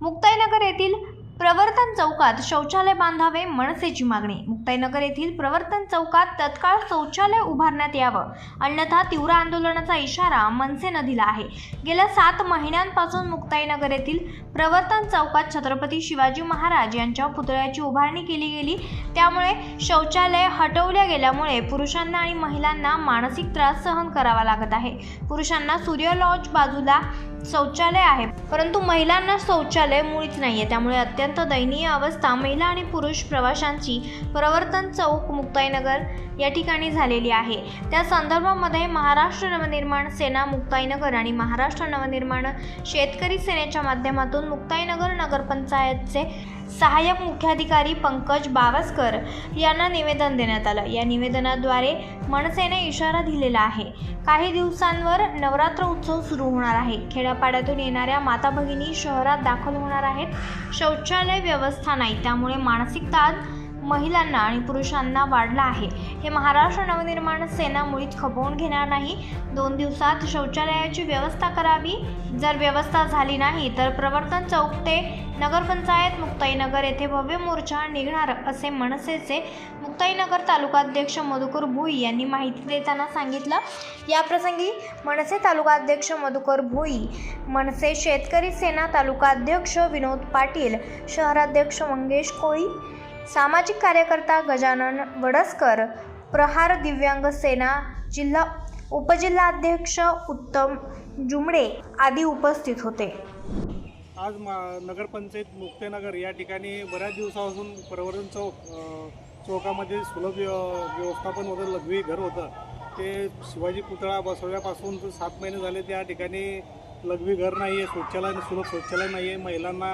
मुक्ताईनगर येथील प्रवर्तन चौकात शौचालय बांधावे मनसेची मागणी. मुक्ताईनगर येथील प्रवर्तन चौकात तत्काळ शौचालय उभारण्यात यावं. अन्यथा तीव्र आंदोलनाचा इशारा मनसेनं दिला आहे. गेल्या सात महिन्यांपासून मुक्ताईनगर येथील प्रवर्तन चौकात छत्रपती शिवाजी महाराज यांच्या पुतळ्याची उभारणी केली गेली. त्यामुळे शौचालय हटवल्या गेल्यामुळे पुरुषांना आणि महिलांना मानसिक त्रास सहन करावा लागत आहे. पुरुषांना सूर्य लॉज बाजूला शौचालय आहे. परंतु महिलांना शौचालय मुळीच नाही आहे त्यामुळे अत्यंत दयनीय अवस्था महिला आणि पुरुष प्रवाशांची प्रवर्तन चौक मुक्ताईनगर या ठिकाणी झालेली आहे. त्या संदर्भामध्ये महाराष्ट्र नवनिर्माण सेना मुक्ताईनगर आणि महाराष्ट्र नवनिर्माण शेतकरी सेनेच्या माध्यमातून मुक्ताईनगर नगरपंचायतचे सहाय्यक मुख्याधिकारी पंकज बावस्कर यांना निवेदन देण्यात आलं. या निवेदनाद्वारे मनसेने इशारा दिलेला आहे. काही दिवसांवर नवरात्र उत्सव सुरू होणार आहे. खेड्यापाड्यातून येणाऱ्या माता भगिनी शहरात दाखल होणार आहेत. शौचालय व्यवस्था नाही. त्यामुळे मानसिक ताण महिलांना आणि पुरुषांना वाढला आहे. हे महाराष्ट्र नवनिर्माण सेना मुळीच खपवून घेणार नाही. दोन दिवसात शौचालयाची व्यवस्था करावी. जर व्यवस्था झाली नाही तर प्रवर्तन चौक ते नगरपंचायत मुक्ताईनगर येथे भव्य मोर्चा निघणार असे मनसेचे मुक्ताईनगर तालुकाध्यक्ष मधुकर भुई यांनी माहिती देताना सांगितलं. याप्रसंगी मनसे तालुकाध्यक्ष मधुकर भुई मनसे शेतकरी सेना तालुकाध्यक्ष विनोद पाटील शहराध्यक्ष मंगेश कोळी सामाजिक कार्यकर्ता गजानन वडसकर प्रहार दिव्यांग सेना जिल्हा उपजिल्हाध्यक्ष उत्तम जुमडे आदी उपस्थित होते. आज मा नगरपंचायत मुक्तेनगर या ठिकाणी बऱ्याच दिवसापासून प्रवर्तन चौक चौकामध्ये सुलभ व्य- व्यवस्थापन होतं लघवी घर होतं. ते शिवाजी पुतळा बसवल्यापासून सात महिने झाले त्या ठिकाणी लघवी घर नाही आहे शौचालय सुलभ शौचालय नाही आहे महिलांना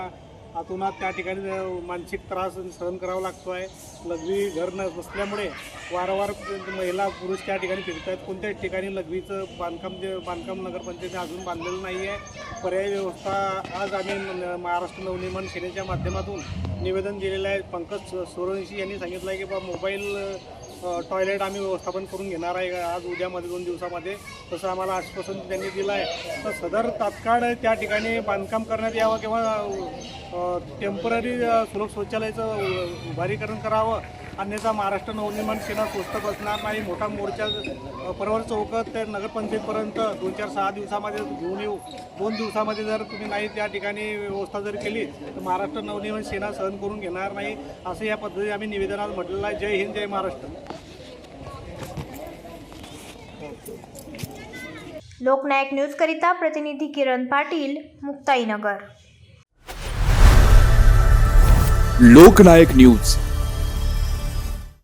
आतूनात त्या ठिकाणी मानसिक त्रास सहन करावा लागतो आहे लघवी घर न नसल्यामुळे वारंवार महिला पुरुष त्या ठिकाणी फिरत आहेत कोणत्याच ठिकाणी लघवीचं बांधकाम जे बांधकाम नगरपंचायतीने अजून बांधलेलं नाही आहे पर्यायी व्यवस्था आज आम्ही महाराष्ट्र नवनिर्माण सेनेच्या माध्यमातून निवेदन दिलेलं आहे. पंकज सोरवंशी यांनी सांगितलं आहे की बा मोबाईल टॉयलेट आम्ही व्यवस्थापन करून घेणार आहे. आज उद्यामध्ये दोन दिवसामध्ये तसं आम्हाला आश्वासन त्यांनी दिलं आहे तर सदर तात्काळ त्या ठिकाणी बांधकाम करण्यात यावं किंवा टेंपररी सुलभ शौचालयाचं उ- उभारीकरण करावं. अन्यथा महाराष्ट्र नवनिर्माण सेना स्वस्त बसणार नाही. मोठा मोर्चा परवर चौकात ते नगरपंचायतपर्यंत दोन चार सहा दिवसामध्ये घेऊन येऊ. दोन दिवसामध्ये जर तुम्ही नाही त्या ठिकाणी व्यवस्था जर केली तर महाराष्ट्र नवनिर्माण सेना सहन करून घेणार नाही. असं या पद्धतीने आम्ही निवेदनात म्हटलेलं आहे. जय हिंद जय महाराष्ट्र. लोकनायक न्यूजकरिता प्रतिनिधी किरण पाटील मुक्ताईनगर. लोकनायक न्यूज.